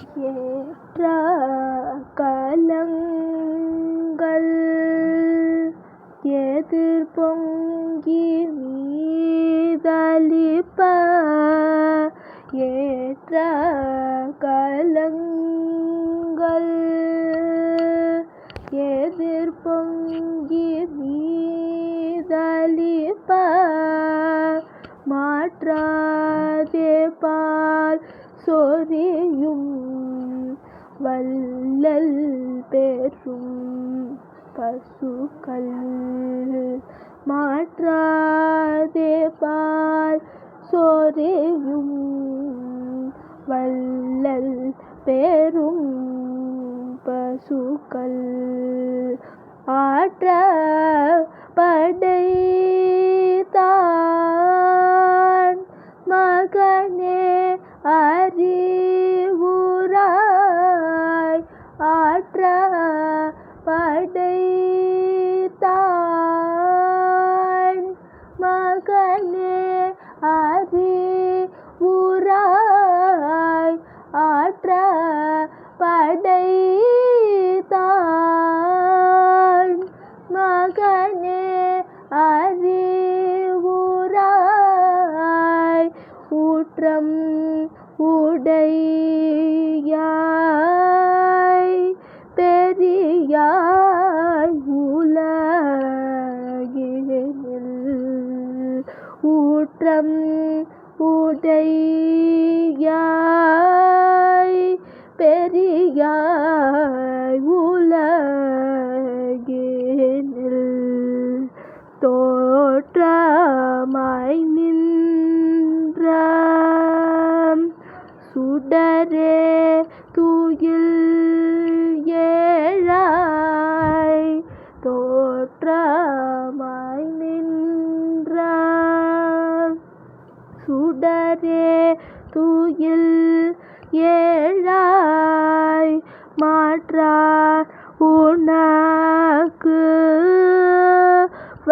ஏற்ற கலங்கள் எதிர் பொங்கி மீதளிப்ப ஏற்ற கலங்கள் எதிர் பொங்கி மீதளிப்ப மாற்றாதே பால் சொரியும் வள்ளல் பெறும் பசுக்கள் மாற்றாதே பால் சோரேயும் வள்ளல் பெறும் பசுக்கள் ஆற்ற மகனே அறிவுராய் ஊற்றம் உடையாய் பெரியாய் உலகில் ஊற்றம் உடையாய் பெரியாய் நின்ற சுடரே தூயில் ஏழாய். தோற்றமாய் நின்ற சுடரே தூயில் ஏழாய். மாற்றா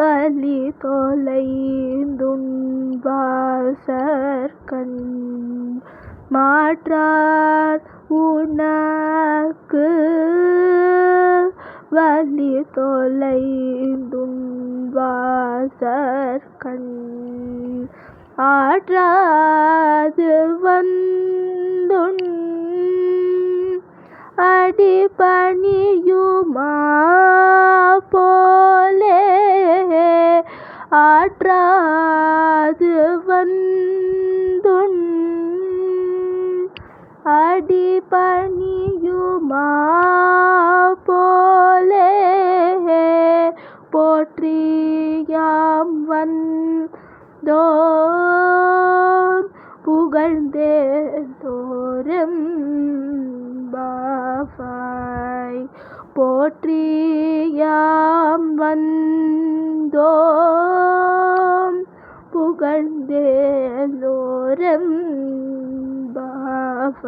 வலி தொலைந்துன் வாசற்கண் மாற்றார் உனக்கு வலி தொலைந்துன் வாசற்கண் ஆற்றாது வந்துன் அடிபணியுமா ஆற்றாது வந்துன் அடிபணியுமா போலே? போற்றியாம் வந்தோம். புகழ்ந்தேந்தோறும் பாவாய் போற்றியாம் வந்தோம். മുകൾ ദേശോരം ബാഫ.